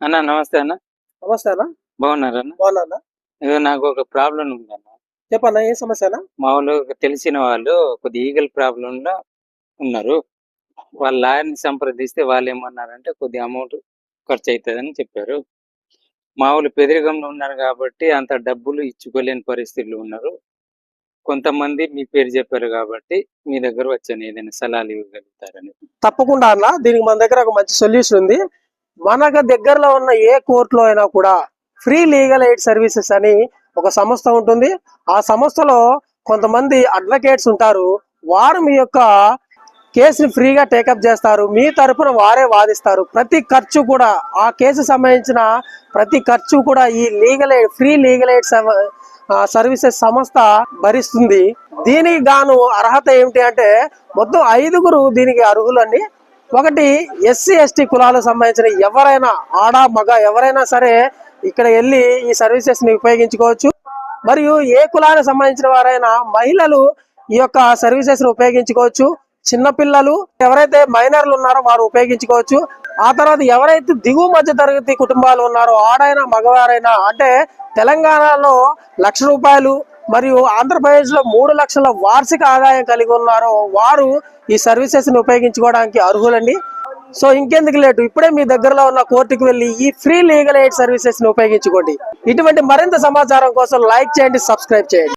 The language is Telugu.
అన్న నమస్తే అన్న. నమస్తే అన్న. బాగున్నారా అన్న? బాగున్నా నాకు ఒక ప్రాబ్లం ఉందన్న చెప్పన్నా ఏ సమస్య అన్న? మా వాళ్ళు తెలిసిన వాళ్ళు కొద్ది ఈగల్ ప్రాబ్లం లో ఉన్నారు. వాళ్ళ లాయర్ని సంప్రదిస్తే వాళ్ళు ఏమన్నారంటే కొద్ది అమౌంట్ ఖర్చు అవుతుందని చెప్పారు. మా వాళ్ళు పెదరికంలో ఉన్నారు కాబట్టి అంత డబ్బులు ఇచ్చుకోలేని పరిస్థితులు ఉన్నారు. కొంతమంది మీ పేరు చెప్పారు కాబట్టి మీ దగ్గర వచ్చాను ఏదైనా సలహాలు ఇవ్వగలుగుతారని. తప్పకుండా అన్న. దీనికి మన దగ్గర ఒక మంచి సొల్యూషన్ ఉంది. మనకు దగ్గరలో ఉన్న ఏ కోర్టులో అయినా కూడా ఫ్రీ లీగల్ ఎయిడ్ సర్వీసెస్ అని ఒక సంస్థ ఉంటుంది. ఆ సంస్థలో కొంతమంది అడ్వకేట్స్ ఉంటారు. వారు మీ యొక్క కేసుని ఫ్రీగా టేకప్ చేస్తారు. మీ తరపున వారే వాదిస్తారు. ప్రతి ఖర్చు కూడా ఆ కేసు సంబంధించిన ప్రతి ఖర్చు కూడా ఈ legal aid free legal aid services సంస్థ భరిస్తుంది. దీనికి గాను అర్హత ఏమిటి అంటే మొత్తం ఐదుగురు దీనికి అర్హులండి. ఒకటి ఎస్సీ ఎస్టీ కులాలకు సంబంధించిన ఎవరైనా ఆడ మగ ఎవరైనా సరే ఇక్కడ వెళ్ళి ఈ సర్వీసెస్ని ఉపయోగించుకోవచ్చు. మరియు ఏ కులానికి సంబంధించిన వారైనా మహిళలు ఈ యొక్క సర్వీసెస్ని ఉపయోగించుకోవచ్చు చిన్నపిల్లలు ఎవరైతే మైనర్లు ఉన్నారో వారు ఉపయోగించుకోవచ్చు. ఆ తర్వాత ఎవరైతే దిగువ మధ్య తరగతి కుటుంబాలు ఉన్నారో ఆడైనా మగవారైనా అంటే తెలంగాణలో లక్ష రూపాయలు మరియు ఆంధ్రప్రదేశ్లో మూడు లక్షల వార్షిక ఆదాయం కలిగి ఉన్నారో. వారు ఈ సర్వీసెస్ని ఉపయోగించుకోవడానికి అర్హులండి. సో ఇంకెందుకు లేటు? ఇప్పుడే మీ దగ్గరలో ఉన్న కోర్టుకు వెళ్ళి ఈ ఫ్రీ లీగల్ ఎయిడ్ సర్వీసెస్ని ఉపయోగించుకోండి. ఇటువంటి మరింత సమాచారం కోసం లైక్ చేయండి సబ్స్క్రైబ్ చేయండి.